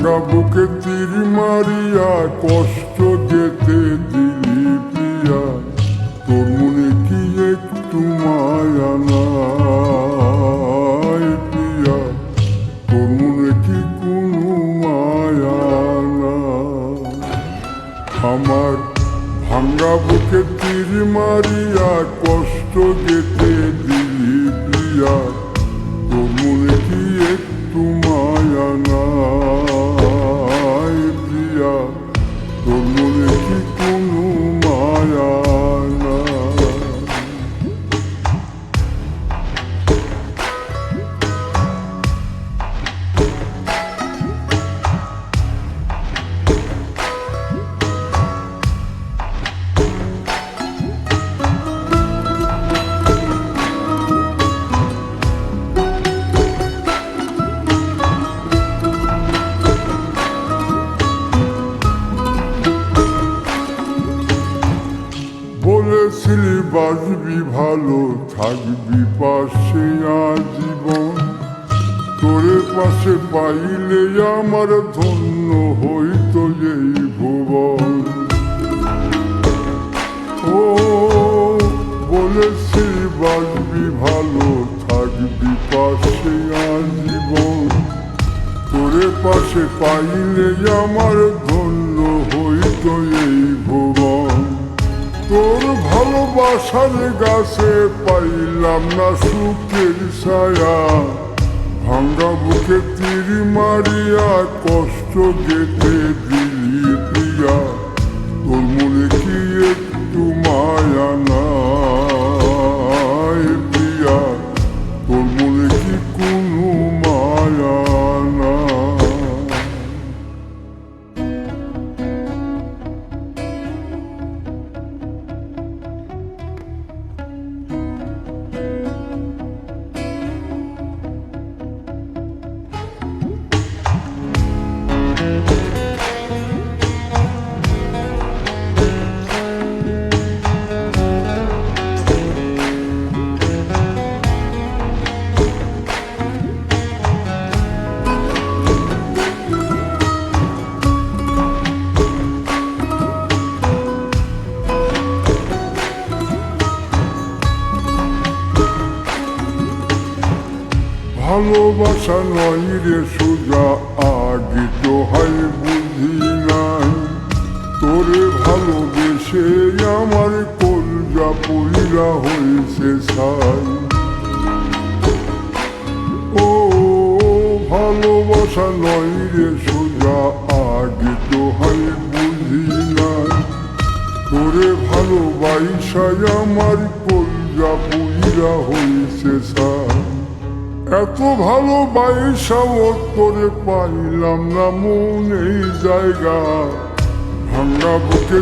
ভাঙ্গা বুকে তীর মারিয়া কষ্ট যেতে দিলি প্রিয়া। তোর মনে কি একটু মায়া নাই প্রিয়া? তোর মনে কি কোনো মায়া আমার ভাঙ্গা বুকে তীর মারিয়া কষ্ট যেতে বাজবি ভালো, থাকবি পাশে আজীবন। তোরে পাশে পাইলে আমার ধন্য হইতো এই ভুবন। ও বলেছি বাজবি ভালো, থাকবি পাশে আজীবন। তোরে পাশে পাইলে আমার ধন্য হইতো এই তোর ভালোবাসার গাছে পাইলাম না সুখের ছায়া। ভাঙ্গা বুকে তীর মারিয়া কষ্ট গেতে ভালোবাসা নয় রে সোজা, আগে তো হয় বুঝি নাই। তোরে ভালোবেসে আমার কলজা পইরা হয়েছে সাই ও ভালোবাসা নয় রে সোজা, আগে তো হয় বুঝি নাই। তোরে ভালোবাসায় আমার কলজা পইরা হয়েছে সাই এত ভালো করে পাইলাম না মন এই জায়গা। ভাঙ্গা বুকে